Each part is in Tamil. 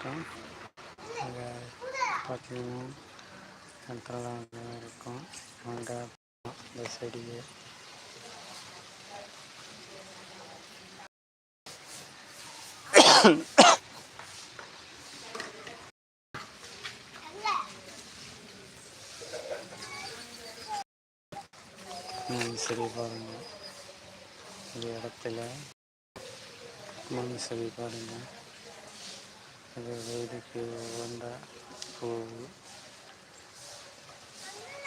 வணக்கம் அங்கே பார்த்தீங்கன்னா சென்ட்ரலாக இருக்கும். அங்கே இந்த செடியை மண் செடி பாருங்கள் இந்த இடத்துல மண் செடி பாருங்கள் அது வயதுக்கு உகந்த பூ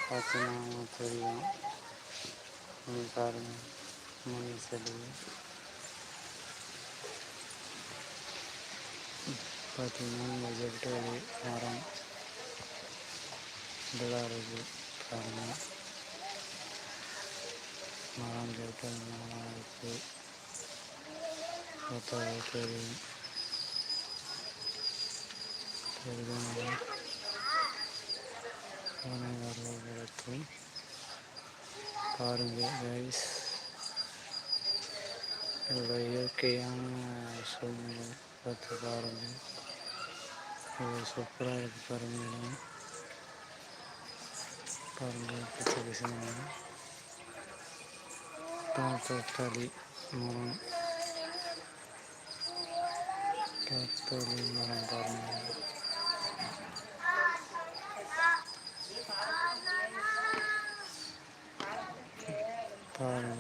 பார்த்தீங்கன்னா தெரியும். இங்க பாருங்கள் மண் செடி பார்த்தீங்கன்னா இந்த ஜெட்டு மரம் இதெல்லாம் இருக்குது பாருங்க. மரம் ஜெட்டு மரம் இருக்குது பார்த்தாலே தெரியும் தெரியுதுங்களா வரலாற்று கைஸ் இதோட இயற்கையான சூழ்நிலை பார்த்து பாருங்க இது சூப்பராக இருக்கு பாருங்க பச்சை பசங்க தக்காளி மரம் தக்காளி மரம் பாருங்க மரம்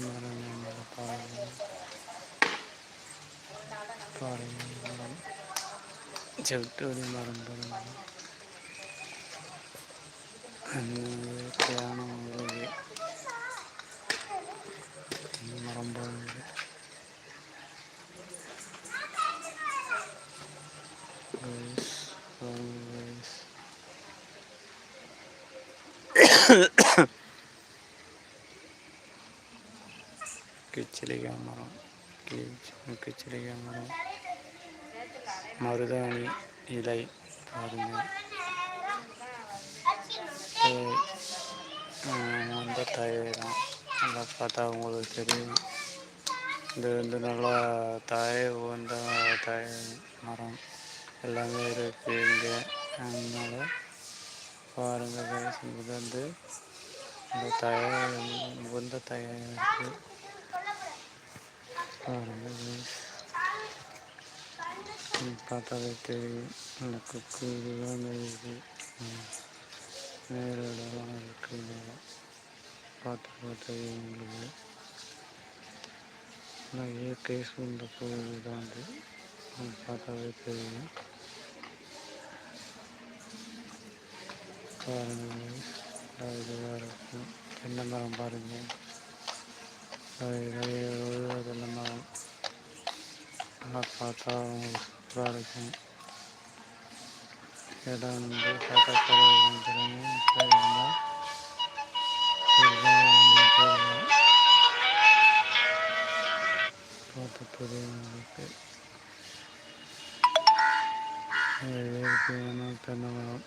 மரம் மரம் பாருங்க பாருங்க மரம் செவிட்டோடி மரம் பாருங்க அந்த இயற்கையான உலகு இந்த மரம் பாருங்க Guys, பாருங்க guys. கிச்சிலிகா மரம். கிச்சிலிகா மரம். மருதாணி இலை பாருங்க. இது, அந்த தான். நல்லா பார்த்தா உங்களுக்கு தெரியும். இது வந்து நல்லா தாய உகந்த தாய மரம். எல்லாமே இருக்குது இங்கே. அதனால பாருங்கள் கைஸ் இது வந்து இந்த தயார் உகந்த தயாரிப்பு இருக்குது பாருங்கள் பார்த்தாலே தெரியும். இந்த குக்கு இதெல்லாம் இருக்குது நேரெல்லாம் இருக்குது பார்த்து பார்த்தா உங்களுக்கு. ஆனால் இயற்கை சூழ்ந்த பொருள் தான் அது. பார்த்தாவே தெரியும் பாருங்கள் guys. இதுவாக இருக்கும் தென்னை மரம் பாருங்கள் நிறைய தென்னை மரம் நல்லா பார்த்தா சூப்பராக இருக்கும் இடம் வந்து பார்த்தா பார்த்து தெரியும் தென்னை மரம்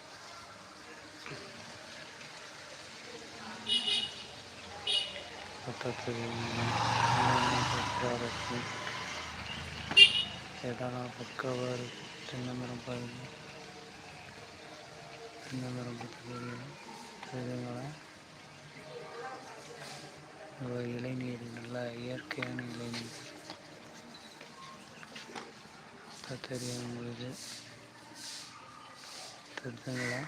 பார்த்தா தெரியும் சூப்பராக இருக்கும் பாருங்க இளைநீர் நல்லா இயற்கையான இளைநீர் தெரியும் உங்களுக்கு தெரிஞ்சுங்களா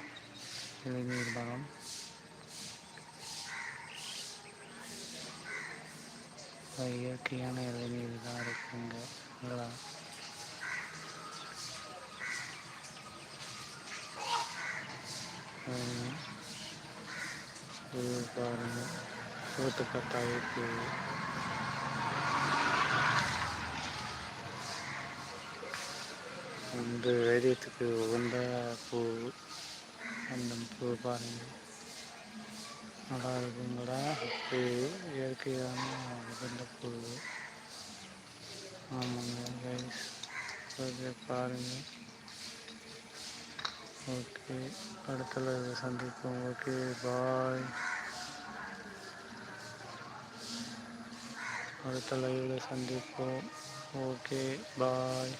இளைநீர் மரம் இயற்கையான இளநீர் தான் இருக்குங்க நல்லா இது பாருங்க. சோத்து பத்தாவே இந்த தைரியத்துக்கு உகந்த பூ அந்த பூ பாருங்க. நல்லா இருக்குங்களா பூ இயற்கையான உகந்த பூ ஆமாங்க ஓகே பாருங்க. ஓகே அடுத்த சந்திப்போம். ஓகே பாய் அடுத்த லைவில் சந்திப்போம். Okay bye